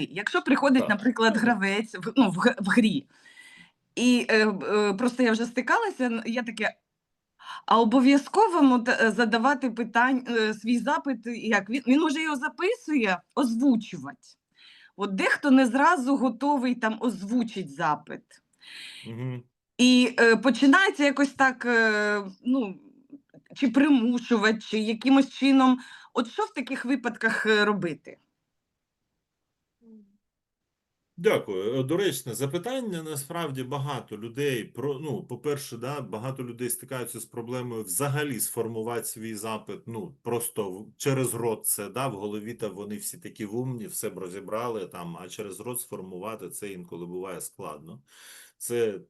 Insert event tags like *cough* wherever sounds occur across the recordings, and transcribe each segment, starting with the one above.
Якщо приходить, Так. наприклад, гравець в, ну, в, в грі, і е, е, просто я вже стикалася, я таке. А обов'язково е, задавати питань, е, свій запит, як він, він може його записує, озвучувати. От дехто не зразу готовий там озвучить запит. Угу. І е, починається якось так, е, ну, чи примушувати, чи якимось чином. От що в таких випадках е, робити? Дякую. Е, Доречне запитання. Насправді багато людей про ну, по-перше, да, багато людей стикаються з проблемою взагалі сформувати свій запит. Ну просто через рот це да, в голові та вони всі такі вумні, все б розібрали там, а через рот сформувати це інколи буває складно. Це е,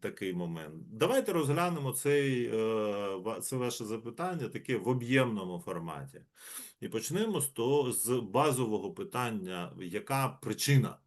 такий момент. Давайте розглянемо цей, е, це ваше запитання таке в об'ємному форматі. І почнемо з того, з базового питання, яка причина?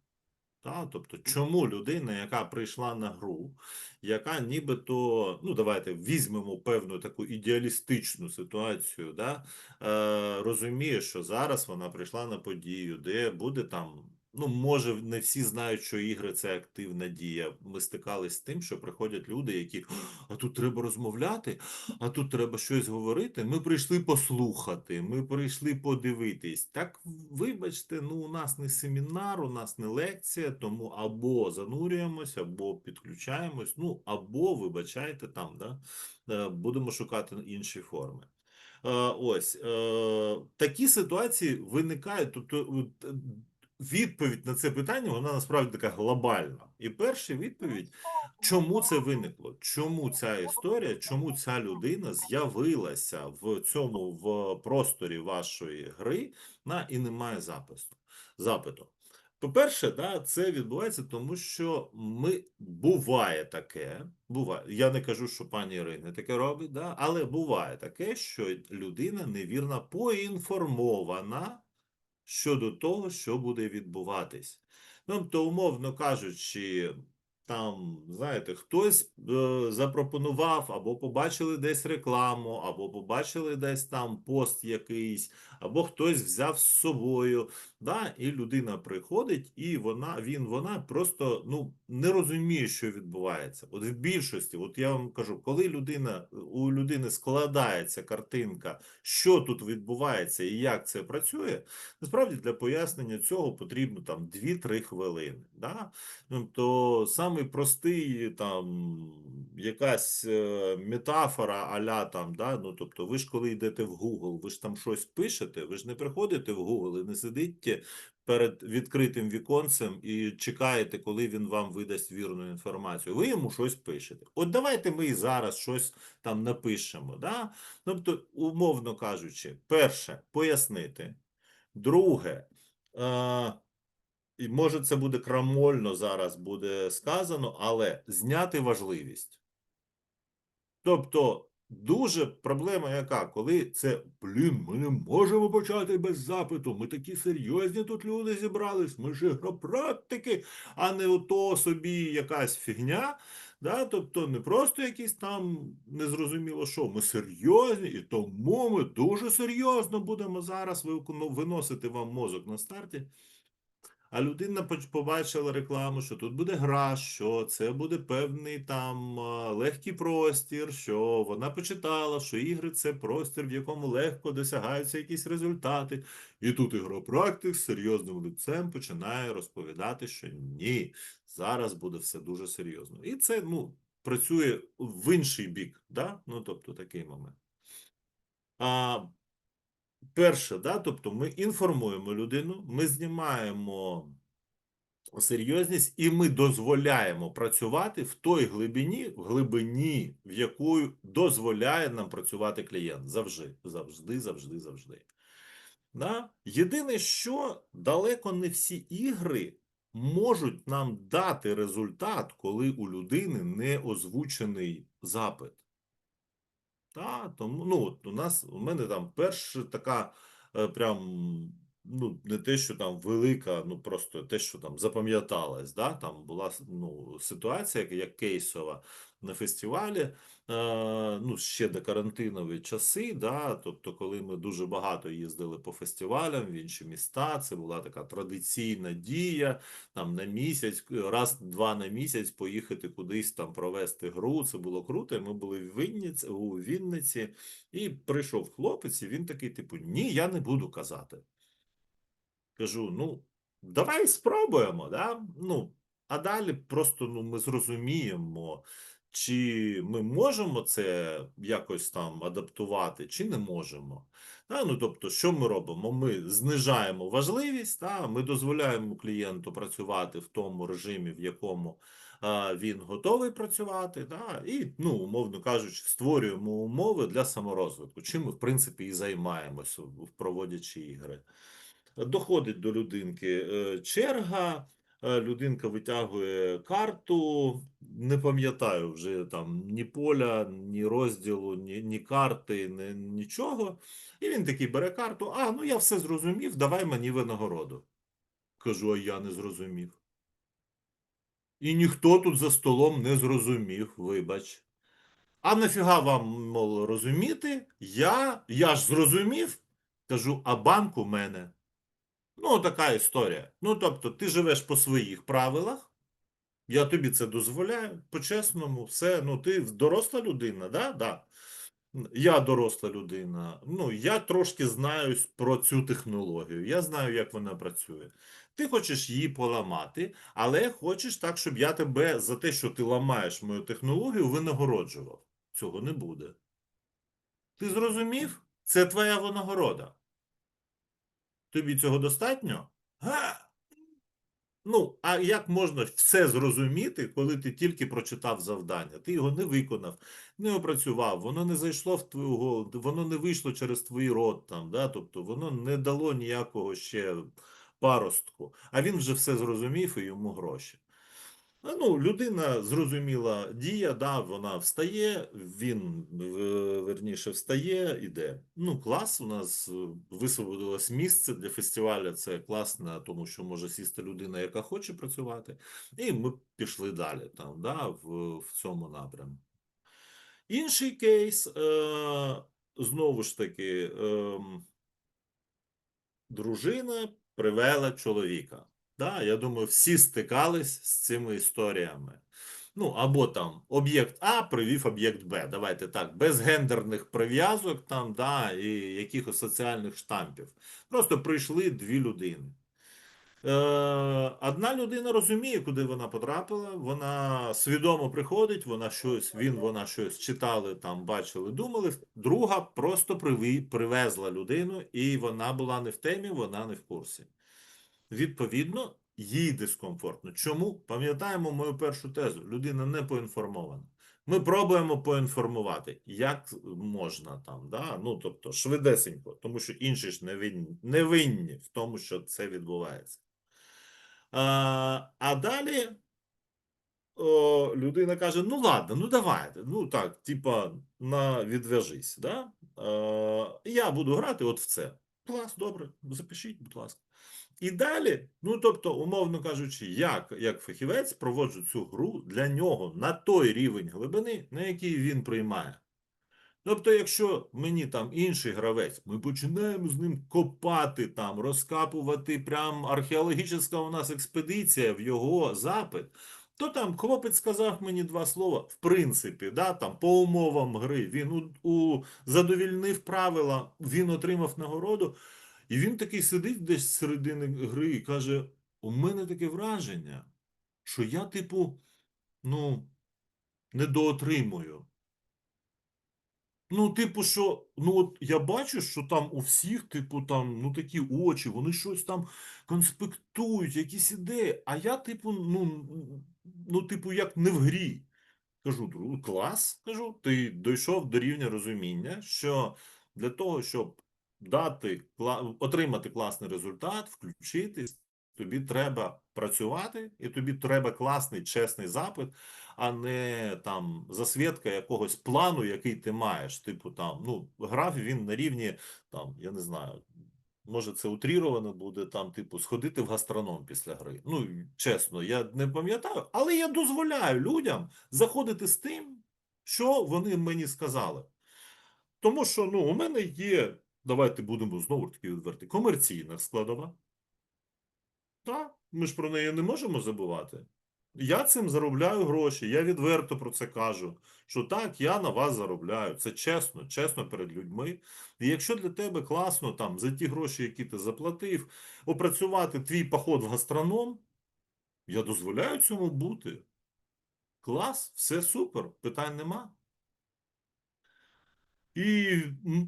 Та? Тобто, чому людина, яка прийшла на гру, яка нібито, ну давайте візьмемо певну таку ідеалістичну ситуацію, да? е, розуміє, що зараз вона прийшла на подію, де буде там. Ну, може, не всі знають, що ігри це активна дія. Ми стикались з тим, що приходять люди, які а тут треба розмовляти, а тут треба щось говорити. Ми прийшли послухати, ми прийшли подивитись. Так, вибачте, ну у нас не семінар, у нас не лекція, тому або занурюємось, або підключаємось, ну або, вибачайте, там, да, е, будемо шукати інші форми. Е, Ось е, такі ситуації виникають. Тобто відповідь на це питання вона насправді така глобальна. І перша відповідь, чому це виникло? Чому ця історія, чому ця людина з'явилася в цьому в просторі вашої гри на і немає запису запиту? По-перше, да, це відбувається, тому що ми буває таке. Буває. Я не кажу, що пані Ірина таке робить, да, але буває таке, що людина невірно поінформована щодо того, що буде відбуватись. Ну, то, умовно кажучи, там, знаєте, хтось е, запропонував, або побачили десь рекламу, або побачили десь там пост якийсь, або хтось взяв з собою. Да? І людина приходить, і вона, він, вона просто ну, не розуміє, що відбувається. От в більшості, от я вам кажу, коли людина, у людини складається картинка, що тут відбувається і як це працює, насправді для пояснення цього потрібно там 2-3 хвилини. Да? Ну, то самий простий там якась е, метафора аля там, да? ну, тобто ви ж коли йдете в Google, ви ж там щось пишете, ви ж не приходите в Google і не сидите перед відкритим віконцем і чекаєте, коли він вам видасть вірну інформацію. Ви йому щось пишете. От давайте ми і зараз щось там напишемо. Да? Тобто, умовно кажучи, перше, пояснити. Друге, е, і може це буде крамольно зараз буде сказано, але зняти важливість. Тобто, дуже проблема яка, коли це, блін, ми не можемо почати без запиту, ми такі серйозні тут люди зібрались, ми ж ігропрактики, а не ото собі якась фігня. Да? Тобто не просто якісь там незрозуміло що, ми серйозні, і тому ми дуже серйозно будемо зараз виносити вам мозок на старті. А людина побачила рекламу, що тут буде гра, що це буде певний там легкий простір, що вона почитала, що ігри це простір, в якому легко досягаються якісь результати. І тут ігропрактик з серйозним лицем починає розповідати, що ні, зараз буде все дуже серйозно. І це ну, працює в інший бік, да? ну, тобто такий момент. А перше, да, тобто ми інформуємо людину, ми знімаємо серйозність, і ми дозволяємо працювати в той глибині, в глибині, в яку дозволяє нам працювати клієнт. Завжди, завжди, завжди, завжди. Да? Єдине, що далеко не всі ігри можуть нам дати результат, коли у людини не озвучений запит. Та, тому, ну, от у нас, у мене там перша така е, прям ну, не те, що там велика, ну просто те, що там запам'яталась. да? Там була ну, ситуація, як кейсова на фестивалі, е, ну, ще до карантинові часи, да? Тобто, коли ми дуже багато їздили по фестивалям в інші міста, це була така традиційна дія, там на місяць, раз-два на місяць поїхати кудись там провести гру, це було круто. Ми були в Вінниці, у Вінниці, і прийшов хлопець, і він такий, типу, ні, я не буду казати. Кажу, ну, давай спробуємо, да? Ну, а далі просто ну, ми зрозуміємо, чи ми можемо це якось там адаптувати, чи не можемо. Да? Ну, тобто, що ми робимо? Ми знижаємо важливість, да? ми дозволяємо клієнту працювати в тому режимі, в якому а, він готовий працювати, да? і, ну, умовно кажучи, створюємо умови для саморозвитку, чим ми, в принципі, і займаємося, проводячи ігри. Доходить до людинки е, черга, людинка витягує карту, не пам'ятаю вже там ні поля, ні розділу, ні, ні карти, ні, нічого. І він такий бере карту, а, ну я все зрозумів, давай мені винагороду. Кажу, а я не зрозумів. І ніхто тут за столом не зрозумів, вибач. А нафіга вам, мол, розуміти? Я, я ж зрозумів. Кажу, а банк у мене. Ну, така історія. Ну, тобто, ти живеш по своїх правилах, я тобі це дозволяю, по-чесному, все. Ну, ти доросла людина, да? Да. Я доросла людина. Ну, я трошки знаю про цю технологію. Я знаю, як вона працює. Ти хочеш її поламати, але хочеш так, щоб я тебе за те, що ти ламаєш мою технологію, винагороджував. Цього не буде. Ти зрозумів? Це твоя винагорода. Тобі цього достатньо? Га! Ну, а як можна все зрозуміти, коли ти тільки прочитав завдання? Ти його не виконав, не опрацював, воно не зайшло в твою голову, воно не вийшло через твій рот там, да? тобто воно не дало ніякого ще паростку, а він вже все зрозумів і йому гроші. А, Ну, людина зрозуміла дія, да, вона встає, він е, верніше встає, іде. Ну, клас, у нас е, висвободилось місце для фестивалю. Це класно, тому що може сісти людина, яка хоче працювати. І ми пішли далі там, да, в, в цьому напрямку. Інший кейс, е, знову ж таки, е, дружина привела чоловіка. Да, я думаю, всі стикались з цими історіями. Ну, або там об'єкт А привів об'єкт Б. Давайте так, без гендерних прив'язок там, да, і якихось соціальних штампів. Просто прийшли дві людини. Е, одна людина розуміє, куди вона потрапила, вона свідомо приходить, вона щось, він, вона щось читали, там, бачили, думали. Друга просто привезла людину, і вона була не в темі, вона не в курсі. Відповідно, їй дискомфортно. Чому? Пам'ятаємо мою першу тезу. Людина не поінформована. Ми пробуємо поінформувати, як можна там, да? ну тобто швидесенько, тому що інші ж не винні, не винні в тому, що це відбувається. А, а далі о, людина каже: ну ладно, ну давайте, ну так, типа, на відв'яжись, да? Е, я буду грати от в це. Клас, добре, запишіть, будь ласка. І далі, ну тобто, умовно кажучи, як, як фахівець проводжу цю гру для нього на той рівень глибини, на який він приймає. Тобто, якщо мені там інший гравець, ми починаємо з ним копати там, розкапувати прям археологічна у нас експедиція в його запит, то там хлопець сказав мені два слова, в принципі, да, там, по умовам гри, він у, у, задовільнив правила, він отримав нагороду, і він такий сидить десь з середини гри і каже: у мене таке враження, що я, типу, ну, недоотримую. Ну, типу, що, ну от я бачу, що там у всіх, типу, там, ну такі очі, вони щось там конспектують, якісь ідеї. А я, типу, ну, ну, типу, як не в грі. Кажу, клас, кажу, ти дійшов до рівня розуміння, що для того, щоб дати отримати класний результат, включитись, тобі треба працювати, і тобі треба класний, чесний запит, а не там засвідка якогось плану, який ти маєш. Типу там, ну, грав він на рівні, там, я не знаю, може це утріровано буде там, типу, сходити в гастроном після гри. Ну, чесно, я не пам'ятаю, але я дозволяю людям заходити з тим, що вони мені сказали. Тому що ну, у мене є, давайте будемо знову таки відверті, комерційна складова. Так, ми ж про неї не можемо забувати. Я цим заробляю гроші, я відверто про це кажу. Що так, я на вас заробляю. Це чесно, чесно перед людьми. І якщо для тебе класно там за ті гроші, які ти заплатив, опрацювати твій поход в гастроном, я дозволяю цьому бути. Клас, все супер, питань нема. І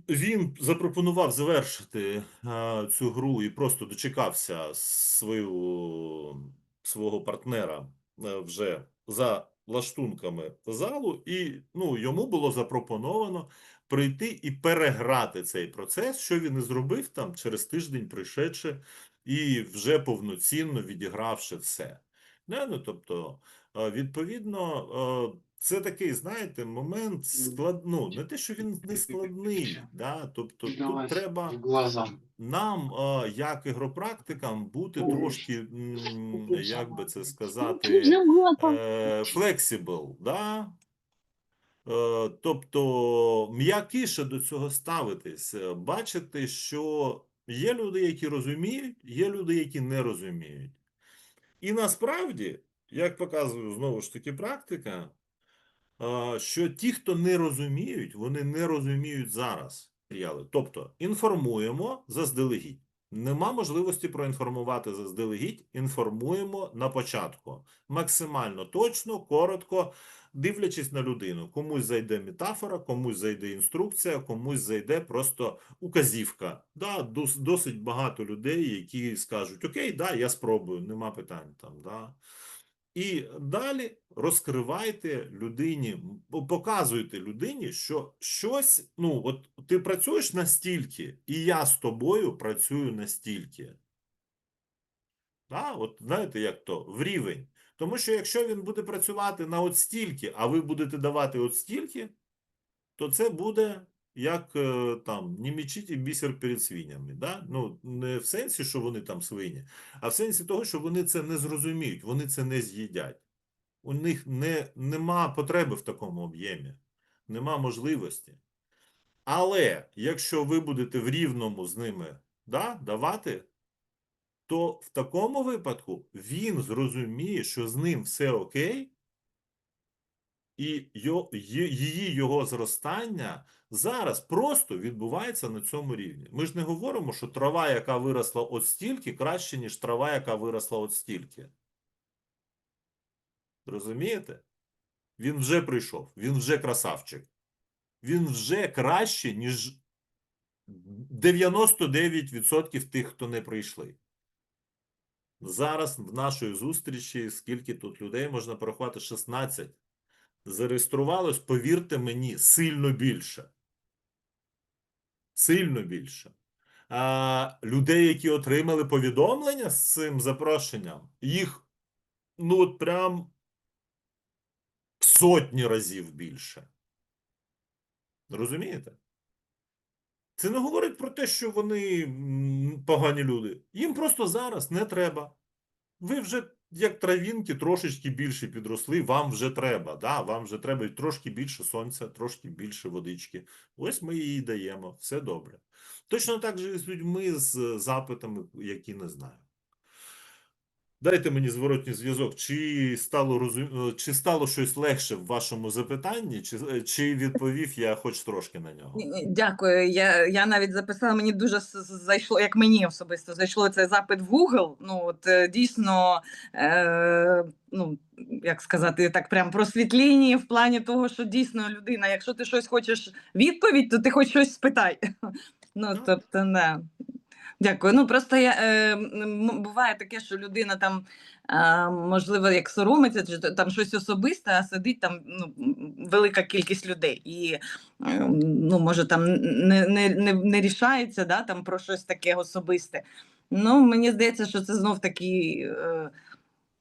він запропонував завершити а, цю гру і просто дочекався свою, свого партнера е, вже за лаштунками залу, і ну, йому було запропоновано прийти і переграти цей процес, що він і зробив там через тиждень, прийшедши і вже повноцінно відігравши все. Не, ну, тобто, е, відповідно, е, це такий, знаєте, момент склад... ну, не те, що він не складний, да? тобто тут треба нам, як ігропрактикам, бути трошки, як би це сказати, flexible, да? Е, Тобто м'якіше до цього ставитись, е, бачити, що є люди, які розуміють, є люди, які не розуміють. І насправді, як показує знову ж таки практика, що ті, хто не розуміють, вони не розуміють зараз. Тобто інформуємо заздалегідь. Нема можливості проінформувати заздалегідь, інформуємо на початку. Максимально точно, коротко, дивлячись на людину. Комусь зайде метафора, комусь зайде інструкція, комусь зайде просто указівка. Да, досить багато людей, які скажуть: Окей, да, я спробую, нема питань там. Да. І далі розкривайте людині, показуйте людині, що щось, ну, от ти працюєш настільки, і я з тобою працюю настільки. Да? От знаєте, як то в рівень. Тому що якщо він буде працювати на от стільки, а ви будете давати от стільки, то це буде як е, там не мічіть бісер перед свинями. Да? Ну, не в сенсі, що вони там свині, а в сенсі того, що вони це не зрозуміють, вони це не з'їдять. У них не, нема потреби в такому об'ємі, нема можливості. Але якщо ви будете в рівному з ними да, давати, то в такому випадку він зрозуміє, що з ним все окей, і її його зростання зараз просто відбувається на цьому рівні. Ми ж не говоримо, що трава, яка виросла от стільки, краще, ніж трава, яка виросла от стільки. Розумієте? Він вже прийшов, він вже красавчик. Він вже краще, ніж 99% тих, хто не прийшли. Зараз в нашій зустрічі, скільки тут людей можна порахувати? 16. Зареєструвалось, повірте мені, сильно більше. Сильно більше. А людей, які отримали повідомлення з цим запрошенням, їх ну от прям в сотні разів більше. Розумієте? Це не говорить про те, що вони погані люди. Їм просто зараз не треба. Ви вже, як травінки, трошечки більше підросли, вам вже треба. Да? Вам вже треба трошки більше сонця, трошки більше водички. Ось ми її даємо. Все добре. Точно так же і з людьми з запитами, які не знаю. Дайте мені зворотній зв'язок, чи стало розум... чи стало щось легше в вашому запитанні, чи, чи відповів я хоч трошки на нього? Дякую. Я, я навіть записала, мені дуже зайшло, як мені особисто зайшло цей запит в Google. Ну от е, дійсно, е, ну як сказати, так прям просвітління в плані того, що дійсно людина, якщо ти щось хочеш відповідь, то ти хоч щось спитай. *laughs* Ну тобто, не. Дякую. Ну просто я е, буває таке, що людина там е, можливо як соромиться, чи там щось особисте, а сидить там ну, велика кількість людей, і е, ну може там не, не, не, не рішається да, там про щось таке особисте. Ну мені здається, що це знов таки. Е,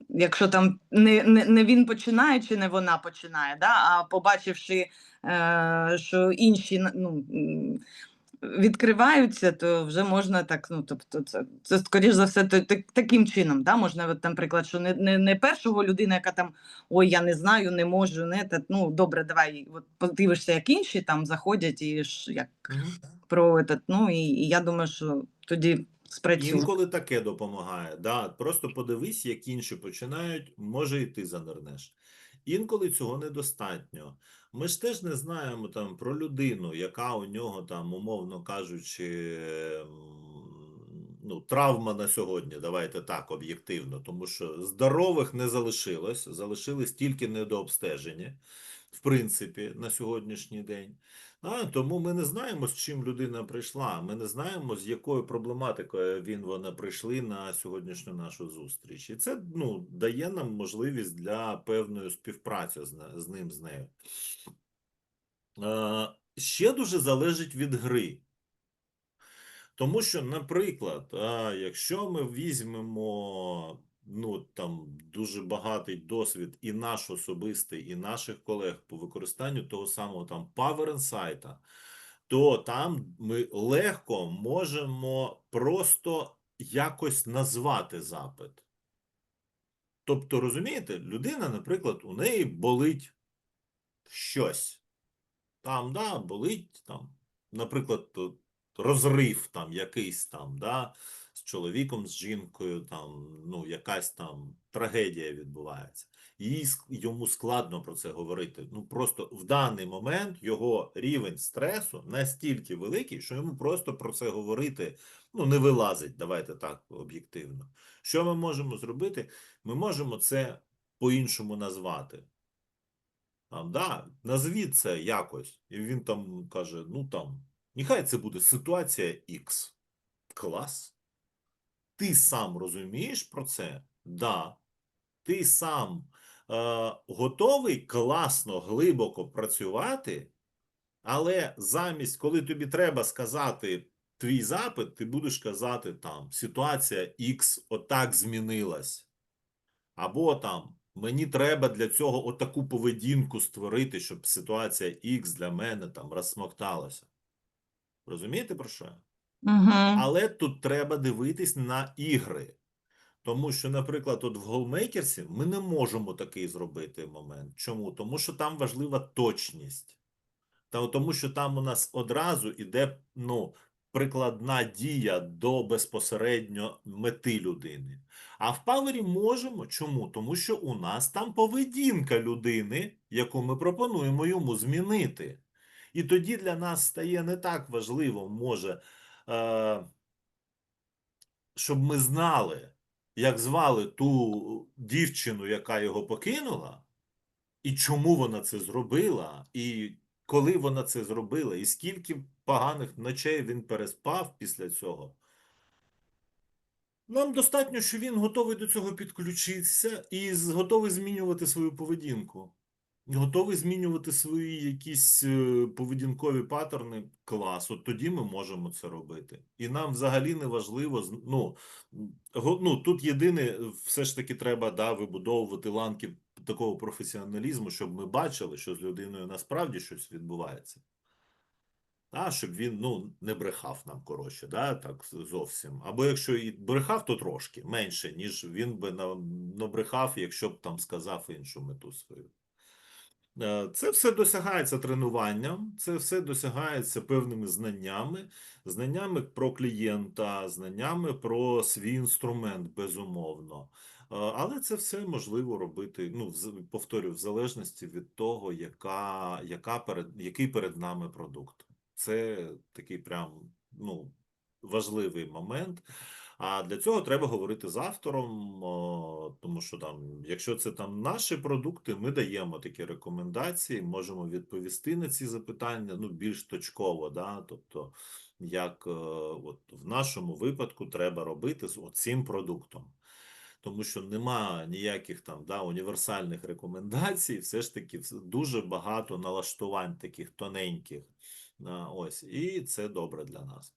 Якщо там не, не, не він починає чи не вона починає, да? а побачивши, е, що інші ну, відкриваються, то вже можна так, ну тобто, це, це скоріш за все, то, так, таким чином. Да? Можна, от, наприклад, що не, не, не першого людина, яка там ой, я не знаю, не можу, не та, ну добре, давай, от подивишся, як інші там заходять і ж як Мгм. про этот, ну і, і я думаю, що тоді спрацює. Інколи таке допомагає. Да, просто подивись, як інші починають, може і ти занирнеш. Інколи цього недостатньо. Ми ж теж не знаємо там про людину, яка у нього там, умовно кажучи, ем, ну, травма на сьогодні, давайте так, об'єктивно, тому що здорових не залишилось, залишились тільки недообстежені, в принципі, на сьогоднішній день. А, тому ми не знаємо, з чим людина прийшла. Ми не знаємо, з якою проблематикою він вона прийшли на сьогоднішню нашу зустріч. І це ну, дає нам можливість для певної співпраці з, з ним, з нею. Е, ще дуже залежить від гри. Тому що, наприклад, якщо ми візьмемо ну, там, дуже багатий досвід і наш особистий, і наших колег по використанню того самого там Power Insight, то там ми легко можемо просто якось назвати запит. Тобто, розумієте, людина, наприклад, у неї болить щось. Там, да, болить там, наприклад, розрив там якийсь там, да, чоловіком, з жінкою, там, ну, якась там трагедія відбувається. Їй, йому складно про це говорити. Ну, просто в даний момент його рівень стресу настільки великий, що йому просто про це говорити ну, не вилазить, давайте так об'єктивно. Що ми можемо зробити? Ми можемо це по-іншому назвати. Там, да, назвіть це якось. І він там каже: ну там, нехай це буде ситуація X. Клас. Ти сам розумієш про це? Да. Ти сам е, готовий класно, глибоко працювати, але замість, коли тобі треба сказати твій запит, ти будеш казати там ситуація X отак змінилась. Або там мені треба для цього отаку поведінку створити, щоб ситуація X для мене там розсмокталася. Розумієте про що? Але тут треба дивитись на ігри. Тому що, наприклад, от в голмейкерсі ми не можемо такий зробити момент. Чому? Тому що там важлива точність. Та, тому що там у нас одразу іде ну, прикладна дія до безпосередньо мети людини. А в павері можемо. Чому? Тому що у нас там поведінка людини, яку ми пропонуємо йому змінити. І тоді для нас стає не так важливо, може, щоб ми знали, як звали ту дівчину, яка його покинула, і чому вона це зробила, і коли вона це зробила, і скільки поганих ночей він переспав після цього. Нам достатньо, що він готовий до цього підключитися і готовий змінювати свою поведінку. Готовий змінювати свої якісь е, поведінкові паттерни. Клас, от тоді ми можемо це робити. І нам взагалі не важливо, ну, ну тут єдине, все ж таки треба да, вибудовувати ланки такого професіоналізму, щоб ми бачили, що з людиною насправді щось відбувається. А, щоб він ну, не брехав нам, коротше, да, так зовсім. Або якщо і брехав, то трошки менше, ніж він би набрехав, якщо б там сказав іншу мету свою. Е, Це все досягається тренуванням, це все досягається певними знаннями, знаннями про клієнта, знаннями про свій інструмент, безумовно. Е, Але це все можливо робити, ну, повторю, в залежності від того, яка, яка перед, який перед нами продукт. Це такий прям ну, важливий момент. А для цього треба говорити з автором, тому що там, якщо це там наші продукти, ми даємо такі рекомендації, можемо відповісти на ці запитання ну, більш точково. Да? Тобто, як е, от в нашому випадку треба робити з цим продуктом. Тому що нема ніяких там да, універсальних рекомендацій, все ж таки дуже багато налаштувань таких тоненьких. Ось, і це добре для нас.